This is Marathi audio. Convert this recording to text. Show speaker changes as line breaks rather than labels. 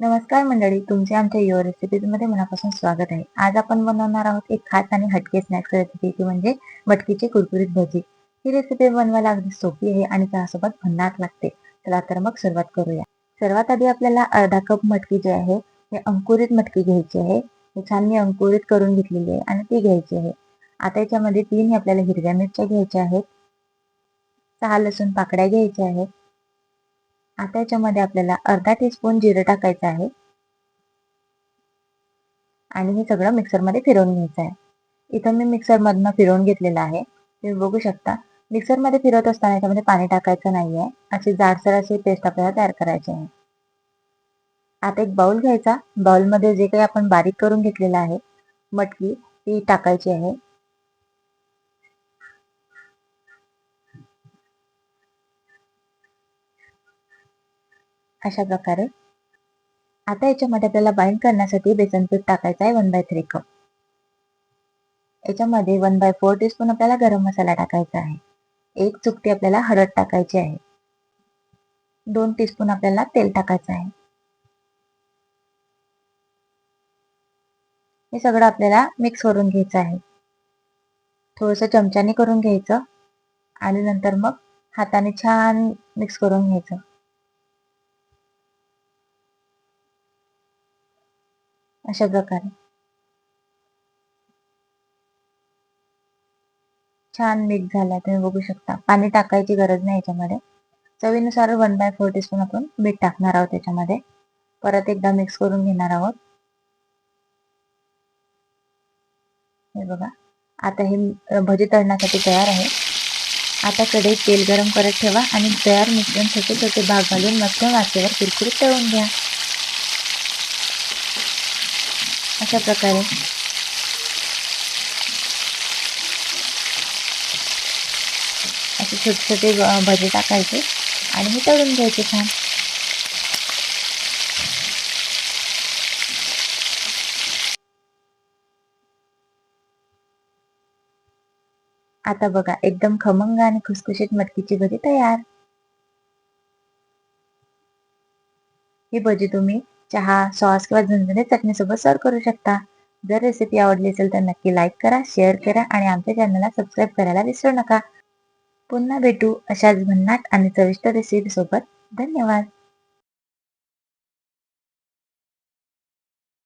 नमस्कार मंडळी तुमचे आमच्या युअर रेसिपीजमध्ये मनापासून स्वागत आहे. आज आपण बनवणार आहोत एक खास आणि हटके स्नॅक्स रेसिपी ती म्हणजे मटकीची कुरकुरीत भजी. ही रेसिपी बनवायला अगदी सोपी आहे आणि त्यासोबत भन्नाट लागते. चला तर मग सुरुवात करूया. सर्वात आधी आपल्याला अर्धा कप मटकी जी आहे हे अंकुरित मटकी घ्यायची आहे. हे छान मी अंकुरित करून घेतलेली आहे आणि ती घ्यायची आहे. आता याच्यामध्ये तीन आपल्याला हिरव्या मिरच्या घ्यायच्या आहेत. सहा लसूण पाकड्या घ्यायच्या आहेत. आता याच्यामध्ये आपल्याला अर्धा टीस्पून जिरं टाकायचं आहे. आणि हे सगळं मिक्सरमध्ये फिरवून घ्यायचं आहे. इथं मी मिक्सरमधनं फिरवून घेतलेलं आहे. तुम्ही बघू शकता मिक्सरमध्ये फिरवत असताना याच्यामध्ये पाणी टाकायचं नाही आहे अशी जाडसर अशी पेस्ट आपल्याला तयार करायची आहे. आता एक बाउल घ्यायचा. बाउलमध्ये जे काही आपण बारीक करून घेतलेलं आहे मटकी ती टाकायची आहे. अशा प्रकारे. आता याच्यामध्ये आपल्याला बाइंड करण्यासाठी बेसन पीठ टाकायचं आहे वन बाय थ्री कप याच्यामध्ये वन बाय फोर टीस्पून आपल्याला गरम मसाला टाकायचा आहे. एक चुकटी आपल्याला हळद टाकायची आहे. दोन टीस्पून आपल्याला तेल टाकायचं आहे. हे सगळं आपल्याला मिक्स करून घ्यायचं आहे. थोडस चमच्याने करून घ्यायचं. आणि नंतर मग हाताने छान मिक्स करून घ्यायचं. अशा प्रकारे. छान मिक्स झाला तुम्ही बघू शकता. पाणी टाकायची गरज नाही याच्यामध्ये. चवीनुसार वन बाय फोर टीस्पून आपण मीठ टाकणार आहोत त्याच्यामध्ये परत एकदा मिक्स करून घेणार आहोत. हे बघा. आता हे भजी तळण्यासाठी तयार आहे. आता कढईत तेल गरम करत ठेवा आणि तयार मिश्रण छोटे छोटे भाग घालून मध्यम वाचेवर कुरकुरीत तळून घ्या. अशा प्रकारे. असे छोटे छोटे भजे टाकायचे आणि हे तळून घ्यायचे छान. आता बघा एकदम खमंग आणि खुसखुशीत मटकीची भजी तयार. ही भजी तुम्ही चहा सॉस किंवा झणझणीत चटणीसोबत सर्व करू शकता. जर रेसिपी आवडली असेल तर नक्की लाईक करा शेअर करा आणि आमच्या चॅनलला सबस्क्राईब करायला विसरू नका. पुन्हा भेटू अशाच भन्नाट आणि चविष्ट रेसिपीसोबत धन्यवाद.